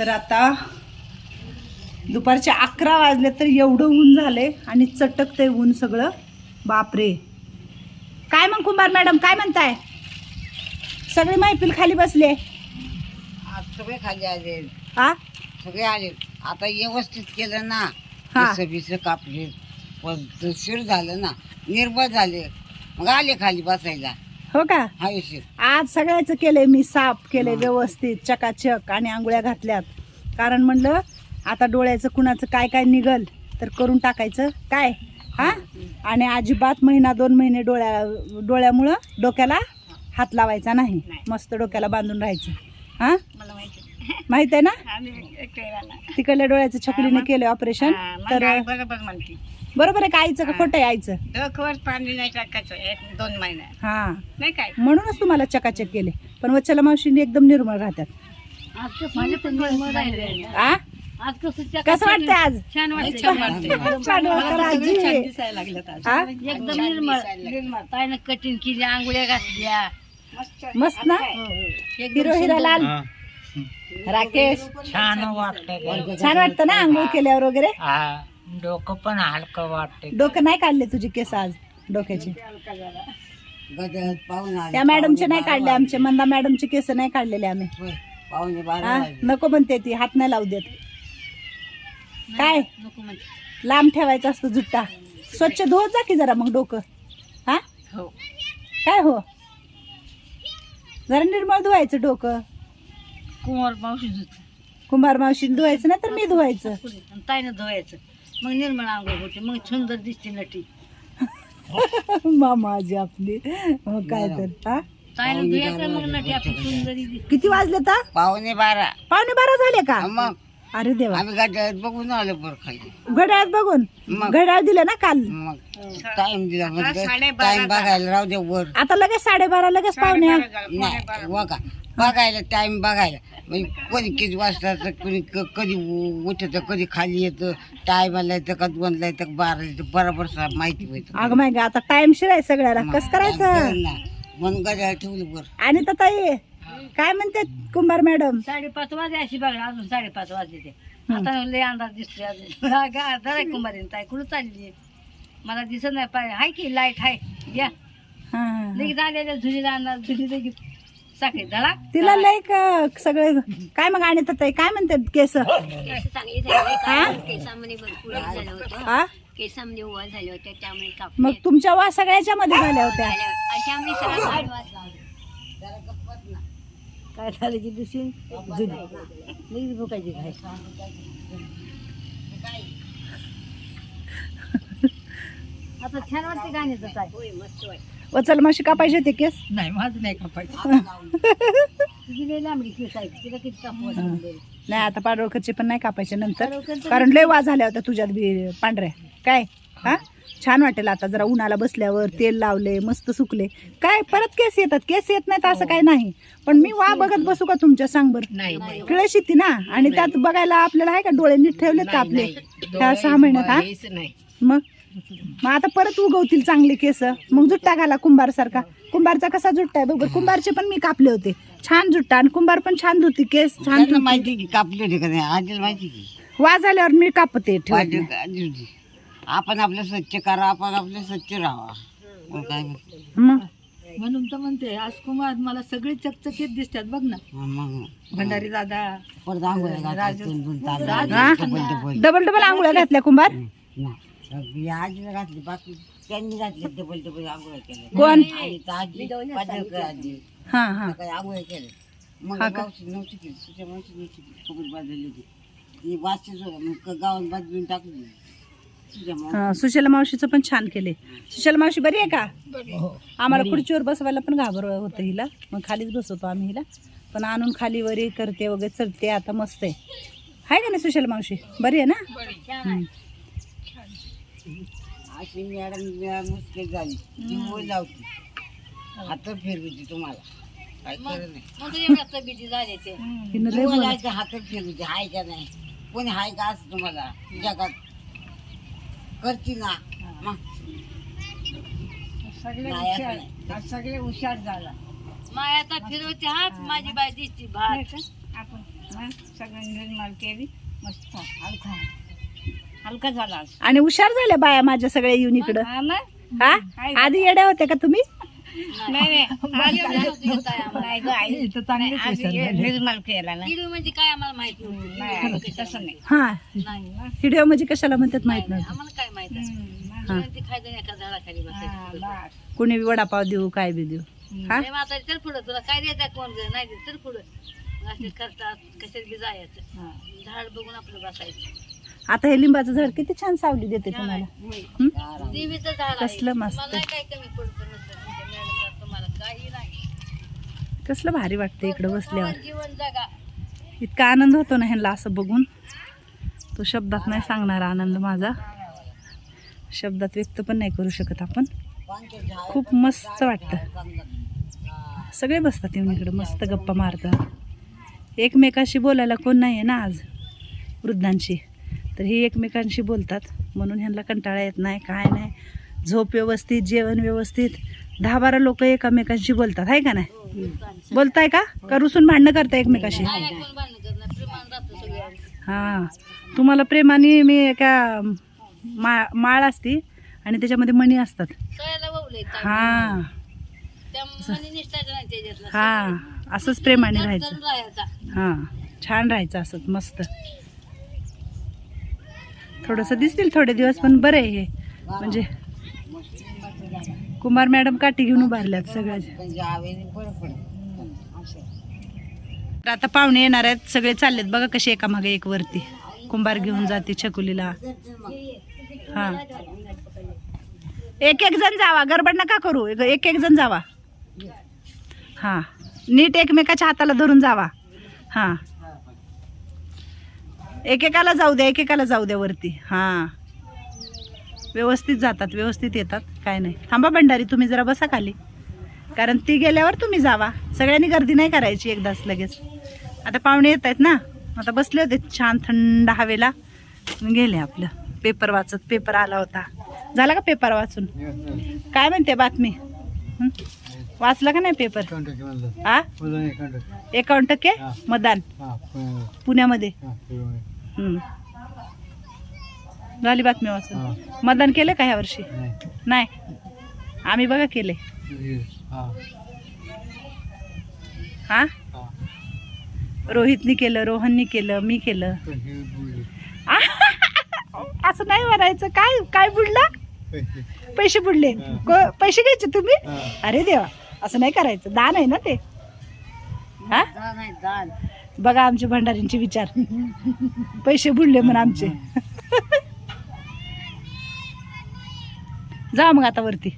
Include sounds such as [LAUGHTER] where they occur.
तर आता दुपारचे अकरा वाजले तर एवढं ऊन झालंय आणि चटकतंय ऊन सगळं. बापरे. काय मग कुंभार मॅडम काय म्हणताय? सगळे मैफिल खाली बसले. आज सगळे खाली आले. हा सगळे आले. आता व्यवस्थित केलं ना. हा. बिसं कापले. पद्धतशीर झालं ना. निर्भर झाले. मग आले खाली बसायला. हो का? आज सगळ्याचं केलंय मी साफ केलंय व्यवस्थित चकाचक आणि आंघोळ्या घातल्यात. कारण म्हणलं आता डोळ्याचं कुणाचं काय काय निघल तर करून टाकायचं. काय? हा? आणि अजिबात महिना दोन महिने डोळ्या डोळ्यामुळं डोक्याला हात लावायचा नाही. मस्त डोक्याला बांधून राहायचं. हा? माहिती आहे ना? तिकडल्या डोळ्याचं छकुलीने केलं ऑपरेशन तर बरोबर म्हणते. बरोबर आहे का आईचं का खोटं आहे आईचं? पाणी नाही टाकायचं एक दोन महिन्यात हा. नाही काय? म्हणूनच तुम्हाला चकाचक केले. पण वच्छला मावशीने एकदम निर्मळ राहतात. माझे पण निर्मळ राहिले. आ? आज कसं वाटतंय आज? छान. छान वाटतं आजी. हा? एकदम निर्मळ. निर्मळ. ताईनं कठीण केली आंघोळ्या घातल्या. मस्त ना? हिरो हिरा लाल राकेश? छान वाटतंय छान वाटतं ना आंघोळ केल्यावर वगैरे? हा डोकं पण हलकं वाटतंय. डोकं नाही काढले तुझे केस आज डोक्याचे? त्या मॅडमचे नाही काढले आमचे मंदा मॅडमचे केस नाही काढलेले आम्ही. हा. नको म्हणते ती हात नाही लावू देत. काय? लांब ठेवायचं असतं जुट्टा. स्वच्छ धुवत जा की जरा मग डोकं. हा? हो. काय हो? जरा निर्मळ धुवायचं डोकं. कुंवर मावशी धुत. कुंभार मावशीने धुवायचं ना तर मी धुवायचं. ताईनं धुवायचं. मग निर्मळ आंघोळ होते मग सुंदर दिसते नटी. [LAUGHS] मामा आजी आपली. मग काय हा ताईनं धुयाचं मग नटी आपली सुंदरी दिसते. किती वाजले तर पाहुणे बारा. पावणे बारा झाले का? मग. अरे देवा. आम्ही गड्यात बघून आलो बरं खाली. घड्याळात बघून? मग. घड्याळ दिलं ना काल? मग. टाइम दिला म्हणजे साडेबारा टाइम बघायला राहू दे वर. आता लगेच साडेबारा लगेच पावणे नाही बघा. बघायला टाइम बघायला. म्हणजे कोणी किती वाजता तर कोणी क- कधी उठतं कधी खाली येतं टायमाला येतं का दोनला येतं का बारा येतं बरोबर सा- माहिती होतं अगं माय ग आता टाइम शिराय सगळ्याला. कस करायचं? ना. म्हणून गड्या ठेवलं वर. आणि तर ताई काय म्हणते कुंभार मॅडम? साडेपाच वाजले अशी बघा अजून साडेपाच वाजले ते. आता लय अंदाज दिसतोय अजून. जरा कुंभारीन. ताई कुठं चालली मला दिसत नाही पाय. हाय की लाइट हाय. या. हा, हा. लगेच आलेल्या झुलीला अंदाज झुली लगेच. साखळी तिला लय क- सगळे काय मग आणि ताई काय म्हणतात केस? चांगली झाली. हा? केसामध्ये भरपूर हे झालं होतं. हा? केसामध्ये ओवाल झाले होते त्यामुळे मग तुमच्या वा सगळ्याच्या मध्ये झाल्या होत्या. सगळं काय झालं की दिसून झुली लगेच भुकायची काय? आता छान वाटते गाण्याचं काय वचल माशी कापायचे होते केस? नाही माझं नाही कापायचं. नाही आता पाडोळकरचे पण नाही कापायचे नंतर. कारण लय वा झाल्या होत्या तुझ्यात बी पांढऱ्या. काय? हा. छान वाटेल आता जरा उन्हाला बसल्यावर तेल लावले मस्त सुकले. काय? परत केस येतात. केस येत नाहीत असं काय नाही. पण मी वा बघत बसू का तुमच्या सांग बर किळस येते ना? आणि त्यात बघायला आपल्याला आहे का डोळे नीट ठेवलेत का आपले? ह्या सहा महिन्यात हा? मग? मग आता परत उगवतील चांगले केस. मग जुट्टा घाला कुंभार सारखा कुंभारचा कसा जुट्टा आहे बघ कुंभारचे पण मी कापले होते. छान जुट्टा आणि कुंभार पण छान धुती केस छान त्यांना. माहिती की कापले होते का नाही? आजीला माहिती की? वा झाल्यावर मी कापते ठेवत आजी- नाही. आजी होती. आपण आपलं स्वच्छ करा आपण आपलं स्वच्छ मग काय मग? म्हणून तर म्हणते आज कुमार मला सगळे चकचकीत दिसतात बघ ना. मग भंडारी दादा परत डबल डबल. आंघोळ्या घातल्या कुंभार? नाही सगळी आजीला घातली बाकी त्यांनी घातले डबल डबल आंघोळ्या केल्या कोण? आणि त्या आजी पाडळकर आजी. हा हा. सकाळी आंघोळ्या केल्या मग हा का? मावशी नव्हती केली तुझ्या मावशी नव्हती केली कबूल बाजली होती. ती वाचतेच होता मग गावात बाजून टाकली तुझ्या मावशी. हा, सुशला मावशीचं पण छान केले. सुशला मावशी बरी आहे का? आम्हाला खुर्चीवर बसवायला पण घाबर होतं हिला. मग खालीच बसवतो आम्ही हिला. पण आणून खाली वरी करते वगैरे चलते आता मस्त आहे. हाय का नाही सुशला मावशी? बरी आहे ना? हम्म. अशी मॅडम मुश्किल झाली. ती ओळ लावती हात फिरवते तुम्हाला. काय खरं नाही. मग एवढ्या तब्येती झाले ते हिनं लय बोला बोलायचं. हात फिरवते हाय का नाही? कोणी हाय का असं तुम्हाला? जगात. करती ना. मग. सगळे नाही, असं हुशार नाही. सगळे हुशार झाला. मायाचा फिरवते हाच माझी बाय दिसती भात. मग सगळं निर्मल केली मस्त. हलका हलका झाला आणि हुशार झाल्या बाया माझ्या सगळ्या येऊन इकडं हा हा? आधी येड्या होत्या का तुम्ही? नाही नाही. नाही ग आई नाही, आज हे निर्मल केला ना. किलो म्हणजे काय आम्हाला माहीत नव्हतं नाही तसं नाही. हा. नाही व्हिडिओ म्हणजे कशाला म्हणतात माहीत नाही आम्हाला काय माहीत हम्म, हा. ती खायचं एका झाडाखाली हा, बसायचं बस. कोणी वडापाव देऊ काय बी देऊ. हा? चल पुढं. तुला काय द्यायचं कोण गं? नाही देत. चल पुढं. असे करतात कशात बी जायचं. हा. झाड बघून आपलं बसायचं. आता हे लिंबाचं झाड किती छान सावली देते तुम्हाला. कसलं मस्त. नाही. कसलं भारी वाटतं इकडं बसल्यावर. इतका आनंद होतो ना ह्यांना असं बघून. तो शब्दात नाही सांगणारा आनंद माझा. शब्दात व्यक्त पण नाही करू शकत आपण. खूप मस्त वाटतं. सगळे बसतात येऊन इकडं मस्त गप्पा मारतात. एकमेकाशी बोलायला कोण नाही आहे ना आज वृद्धांशी. तर हे एकमेकांशी बोलतात. म्हणून ह्यांना कंटाळा येत नाही काय नाही. झोप व्यवस्थित जेवण व्यवस्थित. दहा बारा लोक एकमेकांशी बोलतात आहे का नाही? बोलताय का? करूसून भांडणं करताय एकमेकाशी. हां. हा तुम्हाला प्रेमाने मी एका मा माळ असती आणि त्याच्यामध्ये मणी असतात. हां. हां. हा हा असंच प्रेमाने राहायचं. हां हा. छान राहायचं असंच मस्त. थोडंसं दिसतील थोडे दिवस पण बरं आहे हे. म्हणजे कुमार मॅडम काठी घेऊन उभारल्यात सगळ्या आता पाहुणे येणार आहेत सगळे चाललेत. बघा कसे एका मागे एक वरती. कुंभार घेऊन जाते छकुलीला. हा. एक एक जण जावा. गडबड नका करू. एक एक जण जावा. हा. नीट एकमेकाच्या हाताला धरून जावा. हा. एकेकाला जाऊ द्या एकेकाला जाऊ द्या वरती. हा. व्यवस्थित जातात व्यवस्थित येतात. काय नाही. थांबा भंडारी तुम्ही जरा बसा खाली. कारण ती गेल्यावर तुम्ही जावा. सगळ्यांनी गर्दी नाही करायची एकदाच लगेच. आता पाहुणे येत आहेत ना. आता बसले होते छान थंड हवेला. गेले आपलं. पेपर वाचत पेपर आला होता. झाला का पेपर वाचून? काय म्हणते बातमी? वाचला का नाही पेपर? हा एकावन्न टक्के मतदान पुण्यामध्ये. झाली बातमी वाचून. मतदान केलं का ह्या वर्षी नाही. आम्ही बघा केले हा. रोहितनी केलं रोहननी केलं मी केलं. असं नाही म्हणायचं. काय काय बुडलं? पैसे बुडले. को- पैसे घ्यायचे तुम्ही? अरे देवा असं नाही करायचं. दान आहे ना ते? हा? दान आहे दान. बघा आमचे भंडारींचे विचार. पैसे बुडले म्हणून आमचे. जा मग आता वरती.